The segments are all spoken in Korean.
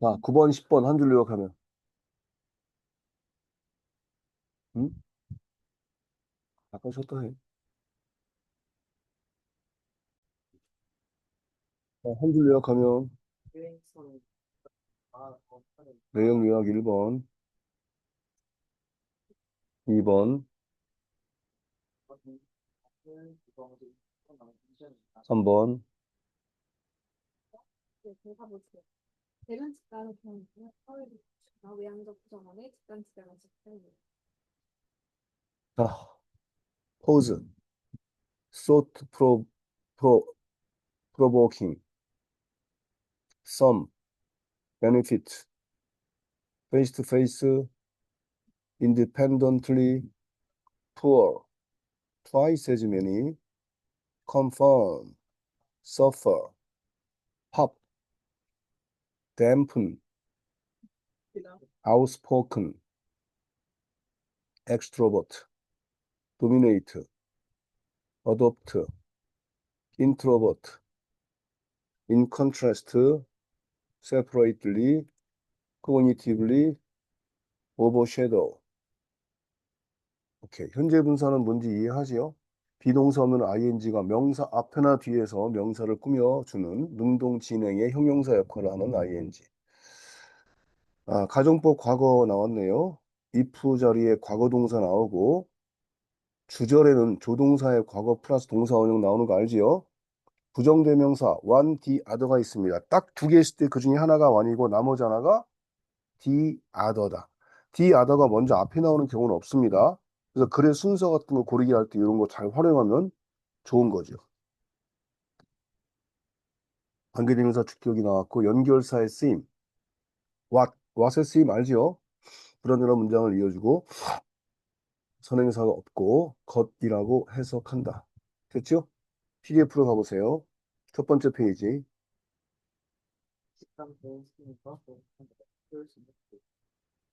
자, 9번, 10번 한 줄로 요약하면. 응? 아까 쉬었다 해. 자, 한 줄로 요약하면 내용 요약 1번, 2번, 3번, 네, 제가 볼게요. 대면 직관을 통해 서울 외향적 부정원의 직관 지대가 직관이에요. 자, pose, thought pro, pro, provoking, some, benefit, face to face, independently, poor, twice as many, confirm, suffer, pop, dampen, outspoken, extrovert, dominate, adopt, introvert, in contrast, separately, cognitively, overshadow. 오케이. 현재 분사는 뭔지 이해하지요? 비동사 없는 ing가 명사 앞에나 뒤에서 명사를 꾸며주는 능동 진행의 형용사 역할을 하는 ing. 아, 가정법 과거 나왔네요. if 자리에 과거 동사 나오고 주절에는 조동사의 과거 플러스 동사 원형 나오는 거 알지요? 부정대명사 one, the other가 있습니다. 딱 두 개 있을 때 그 중에 하나가 one이고 나머지 하나가 the other다. the other가 먼저 앞에 나오는 경우는 없습니다. 그래서 글의 순서 같은 거 고르기 할 때 이런 거 잘 활용하면 좋은 거죠. 관계대명사 주격이 나왔고 연결사의 쓰임 what, what의 쓰임? 그런 여러 문장을 이어주고 선행사가 없고 것이라고 해석한다. 됐죠? PDF로 가보세요. 첫 번째 페이지.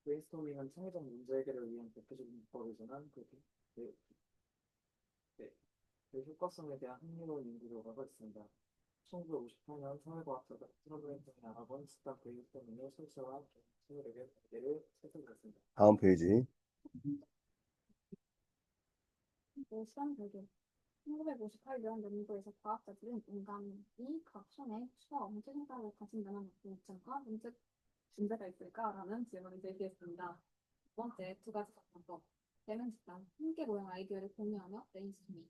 브레인스토밍은 창의적 문제 해결을 위한 대표적인 기법을 전한 그, 네, 네, 그 효과성에 대한 흥미로운 연구 결과가 있습니다. 1958년 사회과학자 트러블랜턴이 알아본 집단 브레인스토밍의 실체와 친구에게 관계를 설명했습니다. 다음 페이지. 그 시간 배경. 1958년 연구에서 과학자들은 인간이 각 손에 수와 문제 생각을 가진다는 어떤 입장과 문제, 문제가 있을까라는 질문을 제기했습니다. 두 번째, 두 가지 접근법. 대면 집단, 함께 모여 아이디어를 공유하며 브레인스토밍.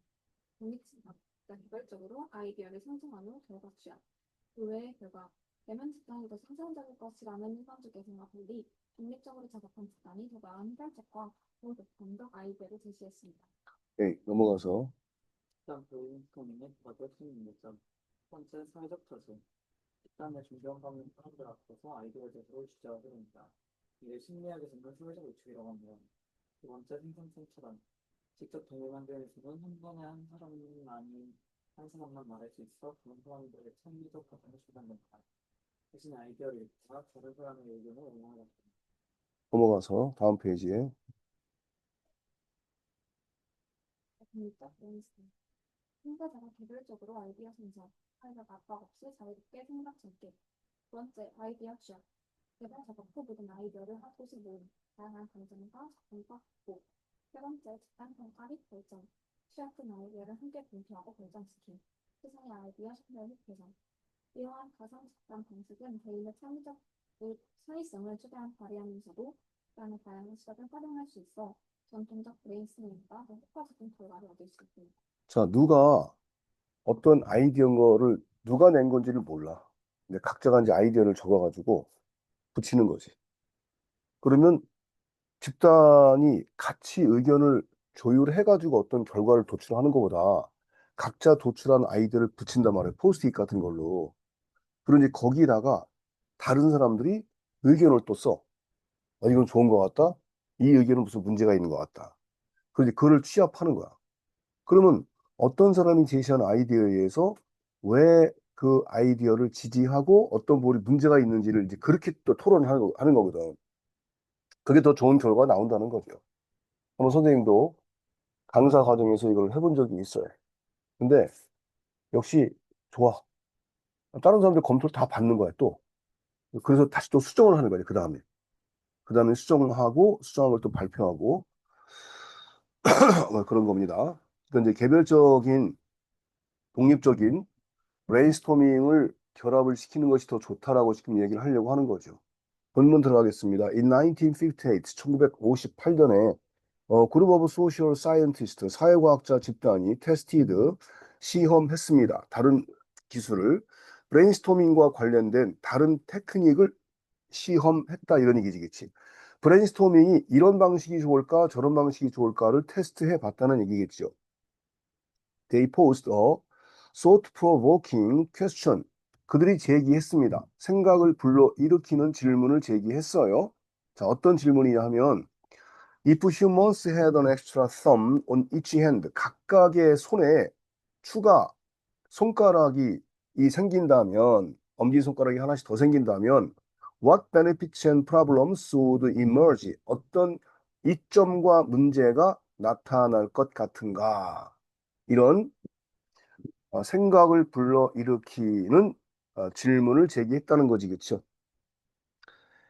독립 집단, 개별적으로 아이디어를 생성한 후 결과 취합. 그 외의 결과, 대면 집단이 더 생산적일 것이라는 일반적 예상과 달리 독립적으로 작업한 집단이 더 나은 해결책과 더 높음적 아이디어를 제시했습니다. 네, 넘어가서 집단 브레인스토밍의 두 가지 핵심 문제점. 첫 번째, 사회적 처신. 집단의 중요한 사람들 앞에서 아이디어 제시를 주제하게 됩니다. 이를 심리학에서는 사회적 의축이라고 합니다. 두 번째, 생산성 차단. 직접 동일한 데에서는 한 번에 한 사람이 아닌 한 사람만 말할 수 있어 그런 사람들의 창의적 과정을 수단된다. 대신 아이디어를 읽자 다른 사람의 의견을 응원하다. 넘어가서 다음 페이지에 독립적 브레인스토밍. 참가자가 개별적으로 아이디어 생성, 사회적 압박 없이 자유롭게 생각 전개. 두 번째, 아이디어 취합. 개발 작업 후 모든 아이디어를 한 곳에 모임, 다양한 관점과 접근과 확보. 세 번째, 집단 평가 및 결정. 취합된 아이디어를 함께 공표하고 결정시킴. 세상의 아이디어 신뢰 및 개선. 이러한 가상 집단 방식은 개인의 창의적 및 창의성을 최대한 발휘하면서도 집단의 다양한 시각을 활용할 수 있어 전통적 브레인스토밍보다 더 효과적인 결과를 얻을 수 있습니다. 자 누가 어떤 아이디어인 거를 누가 낸 건지를 몰라. 근데 각자가 이제 아이디어를 적어가지고 붙이는 거지. 그러면 집단이 같이 의견을 조율해가지고 어떤 결과를 도출하는 것보다 각자 도출한 아이디어를 붙인단 말이에요. 포스트잇 같은 걸로. 그러니 거기다가 다른 사람들이 의견을 또 써. 아, 이건 좋은 것 같다. 이 의견은 무슨 문제가 있는 것 같다. 그러니 그걸 취합하는 거야. 그러면 어떤 사람이 제시한 아이디어에 의해서 왜 그 아이디어를 지지하고 어떤 부분이 문제가 있는지를 이제 그렇게 또 토론을 하는, 거거든. 그게 더 좋은 결과가 나온다는 거죠. 한번 선생님도 강사 과정에서 이걸 해본 적이 있어요. 근데 역시 좋아. 다른 사람들 검토를 다 받는 거야, 또. 그래서 다시 또 수정을 하는 거예요. 그 다음에. 그 다음에 수정하고, 수정한 걸 또 발표하고, 뭐 그런 겁니다. 그러니까 이제 개별적인, 독립적인 브레인스토밍을 결합을 시키는 것이 더 좋다라고 지금 얘기를 하려고 하는 거죠. 본문 들어가겠습니다. In 1958, 1958년에 어, 그룹 오브 소셜 사이언티스트, 사회과학자 집단이 테스티드, 시험했습니다. 다른 기술을 브레인스토밍과 관련된 다른 테크닉을 시험했다 이런 얘기겠지. 브레인스토밍이 이런 방식이 좋을까 저런 방식이 좋을까를 테스트해 봤다는 얘기겠죠. They posed a thought-provoking question. 그들이 제기했습니다. 생각을 불러 일으키는 질문을 제기했어요. 자, 어떤 질문이냐 하면 If humans had an extra thumb on each hand, 각각의 손에 추가 손가락이 이 생긴다면, 엄지 손가락이 하나씩 더 생긴다면, what benefits and problems would emerge? 어떤 이점과 문제가 나타날 것 같은가? 이런 어, 생각을 불러일으키는 어, 질문을 제기했다는 거지, 그쵸?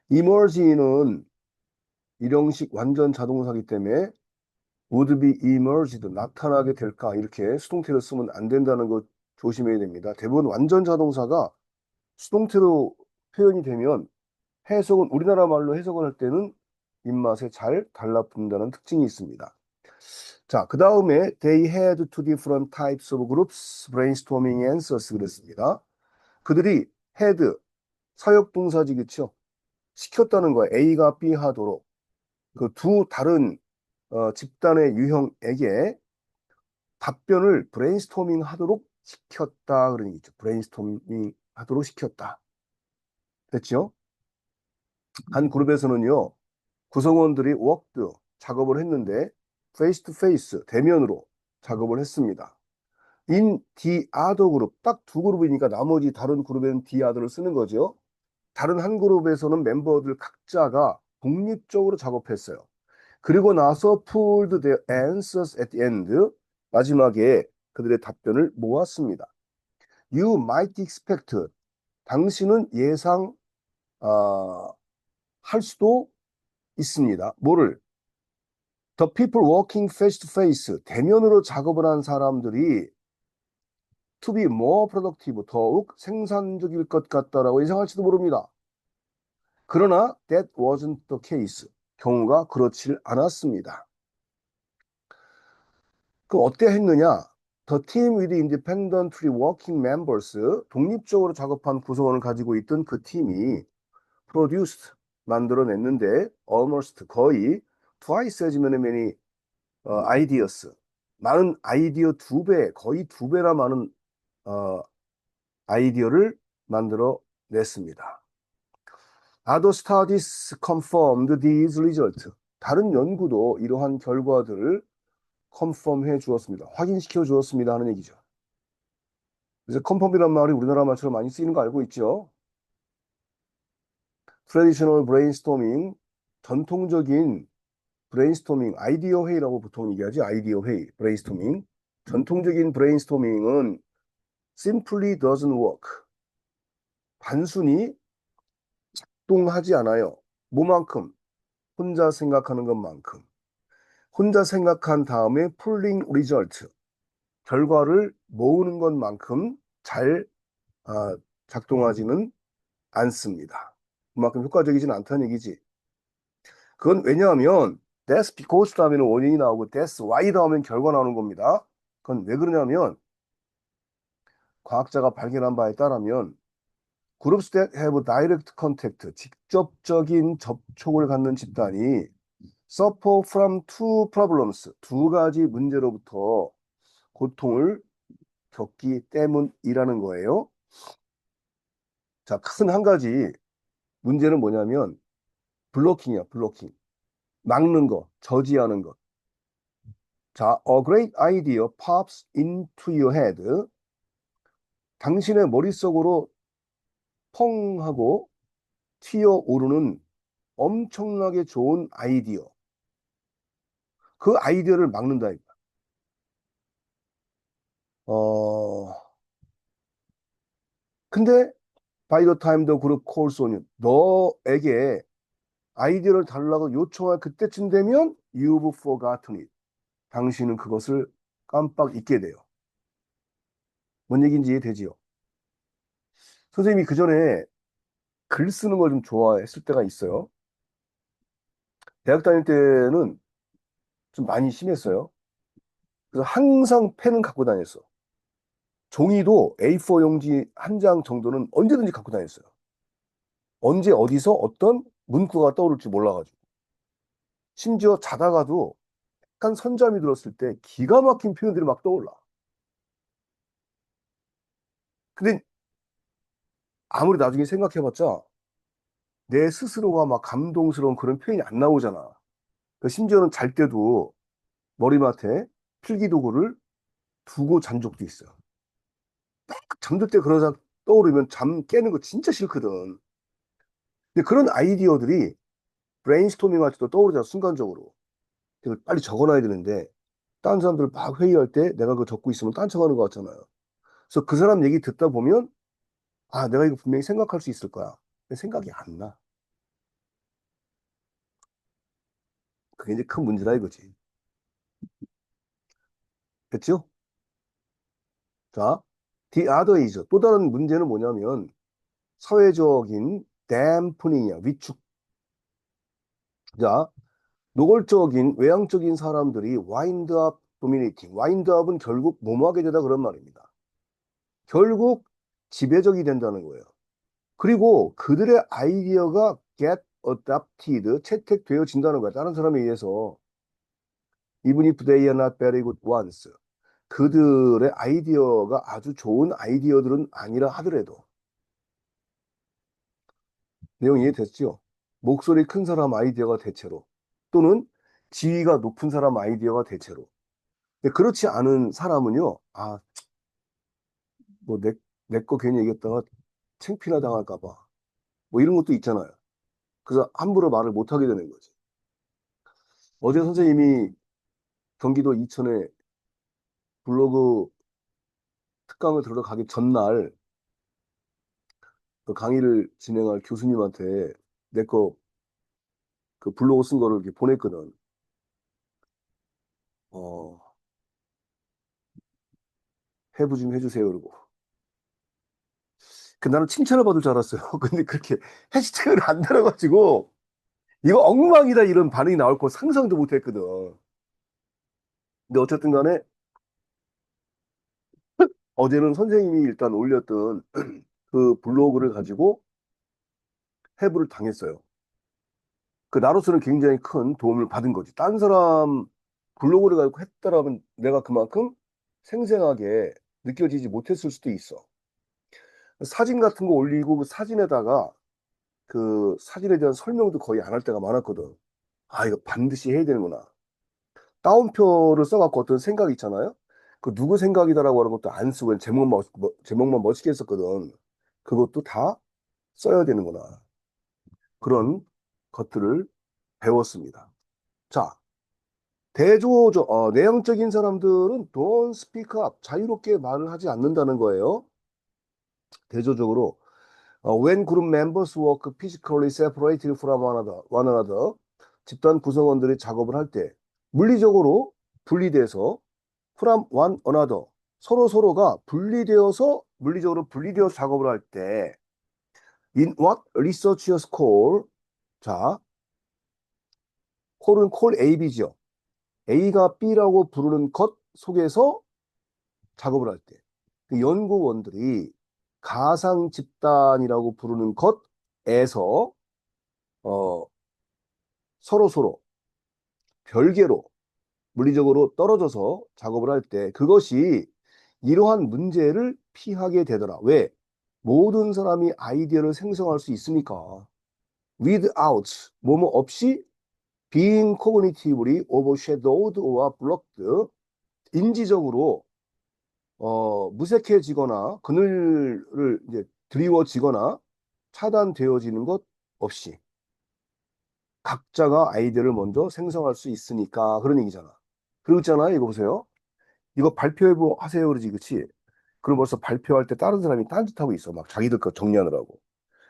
emerge는 일형식 완전 자동사기 때문에 would be emerged 나타나게 될까 이렇게 수동태로 쓰면 안 된다는 거 조심해야 됩니다. 대부분 완전 자동사가 수동태로 표현이 되면 해석은 우리나라 말로 해석을 할 때는 입맛에 잘 달라붙는다는 특징이 있습니다. 자, 그 다음에 they had two different types of groups brainstorming answers 그랬습니다. 그들이 had 사역 동사지 그쵸? 시켰다는 거야. A가 B 하도록. 그 두 다른 어, 집단의 유형에게 답변을 브레인스토밍 하도록 시켰다 그런 얘기죠. 브레인스토밍 하도록 시켰다. 됐죠? 한 그룹에서는요. 구성원들이 워크드 작업을 했는데 페이스 투 페이스 대면으로 작업을 했습니다. 인 디아더 그룹 딱 두 그룹이니까 나머지 다른 그룹에는 디아더를 쓰는 거죠. 다른 한 그룹에서는 멤버들 각자가 독립적으로 작업했어요. 그리고 나서 pulled their answers at the end 마지막에 그들의 답변을 모았습니다. You might expect 당신은 예상 아, 할 수도 있습니다. 뭐를? The people working face to face 대면으로 작업을 한 사람들이 to be more productive 더욱 생산적일 것 같다라고 예상할지도 모릅니다. 그러나 that wasn't the case. 경우가 그렇질 않았습니다. 그럼 어때 했느냐? The team with independently working members, 독립적으로 작업한 구성원을 가지고 있던 그 팀이 produced, 만들어냈는데 almost 거의 twice as many, many 어, ideas, 많은 아이디어 두 배, 거의 두 배나 많은 어, 아이디어를 만들어 냈습니다. Other studies confirmed these results. 다른 연구도 이러한 결과들을 컨펌해 주었습니다. 확인시켜 주었습니다 하는 얘기죠. 그래서 컨펌이란 말이 우리나라 말처럼 많이 쓰이는 거 알고 있죠? 트레디셔널 브레인스토밍, 전통적인 브레인스토밍, 아이디어 회의라고 보통 얘기하지, 아이디어 회의, 브레인스토밍. 전통적인 브레인스토밍은 simply doesn't work. 단순히 작동하지 않아요. 뭐만큼? 혼자 생각하는 것만큼. 혼자 생각한 다음에 pulling result. 결과를 모으는 것만큼 잘 아, 작동하지는 않습니다. 그만큼 효과적이진 않다는 얘기지. 그건 왜냐하면 that's because 다음에는 원인이 나오고 that's why 다음엔 결과 나오는 겁니다. 그건 왜 그러냐면 과학자가 발견한 바에 따르면 groups that have direct contact, 직접적인 접촉을 갖는 집단이 suffer from two problems, 두 가지 문제로부터 고통을 겪기 때문이라는 거예요. 자, 큰 한 가지 문제는 뭐냐면 블로킹이야, 블로킹. 막는 거, 저지하는 것. 자, a great idea pops into your head. 당신의 머릿속으로 펑 하고 튀어오르는 엄청나게 좋은 아이디어. 그 아이디어를 막는다. 어, 근데 group calls on you. 너에게 아이디어를 달라고 요청할 그때쯤 되면 you've forgotten it. 당신은 그것을 깜빡 잊게 돼요. 뭔 얘기인지 이해되지요? 선생님이 그 전에 글 쓰는 걸 좀 좋아했을 때가 있어요. 대학 다닐 때는 좀 많이 심했어요. 그래서 항상 펜은 갖고 다녔어. 종이도 A4 용지 한 장 정도는 언제든지 갖고 다녔어요. 언제 어디서 어떤 문구가 떠오를지 몰라가지고. 심지어 자다가도 약간 선잠이 들었을 때 기가 막힌 표현들이 막 떠올라. 근데 아무리 나중에 생각해봤자 내 스스로가 막 감동스러운 그런 표현이 안 나오잖아. 그 심지어는 잘 때도 머리맡에 필기도구를 두고 잔 적도 있어요. 딱 잠들 때 생각 떠오르면 잠 깨는 거 진짜 싫거든. 근데 그런 아이디어들이 브레인스토밍 할 때도 떠오르잖아, 순간적으로. 그걸 빨리 적어놔야 되는데, 다른 사람들 막 회의할 때 내가 그거 적고 있으면 딴청하는 것 같잖아요. 그래서 그 사람 얘기 듣다 보면, 아, 내가 이거 분명히 생각할 수 있을 거야. 생각이 안 나. 그게 이제 큰 문제다 이거지. 됐죠? 자, the other is 또 다른 문제는 뭐냐면 사회적인 dampening이야 위축. 자, 노골적인 외향적인 사람들이 dominating. wind up은 결국 뭐뭐하게 되다 그런 말입니다. 결국 지배적이 된다는 거예요. 그리고 그들의 아이디어가 get adopted, 채택되어진다는 거야. 다른 사람에 의해서. Even if they are not very good ones. 그들의 아이디어가 아주 좋은 아이디어들은 아니라 하더라도. 내용 이해됐죠? 목소리 큰 사람 아이디어가 대체로. 또는 지위가 높은 사람 아이디어가 대체로. 그렇지 않은 사람은요, 아, 뭐, 내, 내 거 괜히 얘기했다가 창피나 당할까 봐. 뭐 이런 것도 있잖아요. 그래서 함부로 말을 못하게 되는 거지. 어제 선생님이 경기도 이천에 블로그 특강을 들으러 가기 전날 그 강의를 진행할 교수님한테 내 거 그 블로그 쓴 거를 이렇게 보냈거든. 어, 해부 좀 해주세요. 그러고. 그 나는 칭찬을 받을 줄 알았어요. 근데 그렇게 해시태그를 안 달아가지고 이거 엉망이다 이런 반응이 나올 거 상상도 못 했거든. 근데 어쨌든 간에 어제는 선생님이 일단 올렸던 그 블로그를 가지고 해부를 당했어요. 그 나로서는 굉장히 큰 도움을 받은 거지. 딴 사람 블로그를 가지고 했더라면 내가 그만큼 생생하게 느껴지지 못했을 수도 있어. 사진 같은 거 올리고 그 사진에다가 그 사진에 대한 설명도 거의 안 할 때가 많았거든. 아, 이거 반드시 해야 되는구나. 따옴표를 써갖고 어떤 생각이 있잖아요. 그 누구 생각이다라고 하는 것도 안 쓰고 제목만, 제목만 멋있게 했었거든. 그것도 다 써야 되는구나. 그런 것들을 배웠습니다. 자, 대조적, 어, 내향적인 사람들은 don't speak up, 자유롭게 말을 하지 않는다는 거예요. 대조적으로 어, when group members work physically separated from one another, one another, 집단 구성원들이 작업을 할 때 물리적으로 분리돼서 from one another, 서로 서로가 분리되어서 물리적으로 분리되어서 작업을 할 때 in what researchers call 자 call은 call AB죠. A가 B라고 부르는 것 속에서 작업을 할 때 그 연구원들이 가상 집단이라고 부르는 것에서 어, 서로 서로 별개로 물리적으로 떨어져서 작업을 할 때 그것이 이러한 문제를 피하게 되더라. 왜? 모든 사람이 아이디어를 생성할 수 있으니까. without 뭐뭐 없이 being cognitively overshadowed or blocked 인지적으로 어, 무색해지거나 그늘을 이제 드리워지거나 차단되어지는 것 없이 각자가 아이디어를 먼저 생성할 수 있으니까 그런 얘기잖아. 그리고 있잖아요. 이거 보세요. 이거 발표해 보 하세요 그러지, 그치? 그럼 벌써 발표할 때 다른 사람이 딴짓하고 있어. 막 자기들 거 정리하느라고.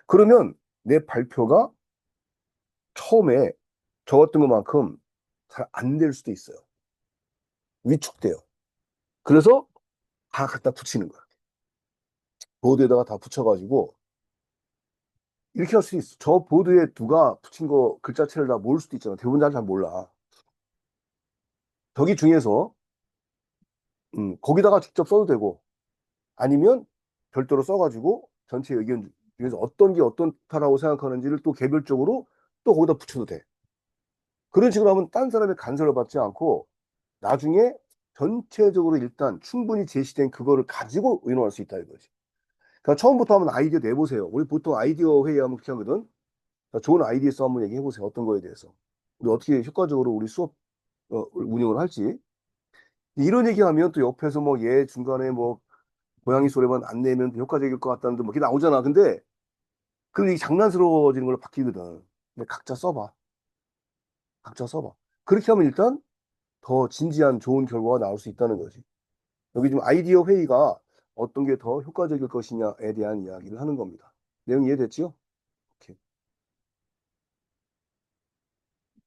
그러면 내 발표가 처음에 적었던 것만큼 잘 안 될 수도 있어요. 위축돼요. 그래서 다 갖다 붙이는 거야. 보드에다가 다 붙여가지고 이렇게 할 수 있어. 저 보드에 누가 붙인 거 글자체를 다 모를 수도 있잖아. 대부분 잘 몰라. 저기 중에서 음, 거기다가 직접 써도 되고 아니면 별도로 써가지고 전체 의견 중에서 어떤 게 어떻다라고 생각하는지를 또 개별적으로 또 거기다 붙여도 돼. 그런 식으로 하면 딴 사람의 간섭을 받지 않고 나중에 전체적으로 일단 충분히 제시된 그거를 가지고 의논할 수 있다 이거지. 그러니까 처음부터 한번 아이디어 내보세요. 우리 보통 아이디어 회의하면 그렇게 하거든. 자, 좋은 아이디어 써 한번 얘기해 보세요. 어떤 거에 대해서. 우리 어떻게 효과적으로 우리 수업 어, 운영을 할지. 이런 얘기하면 또 옆에서 뭐 얘 중간에 뭐 고양이 소리만 안 내면 또 효과적일 것 같다는 뭐 이렇게 나오잖아. 근데 그럼 이게 장난스러워지는 걸로 바뀌거든. 근데 각자 써봐. 각자 써봐. 그렇게 하면 일단 더 진지한 좋은 결과가 나올 수 있다는 거지. 여기 지금 아이디어 회의가 어떤 게 더 효과적일 것이냐에 대한 이야기를 하는 겁니다. 내용 이해됐지요?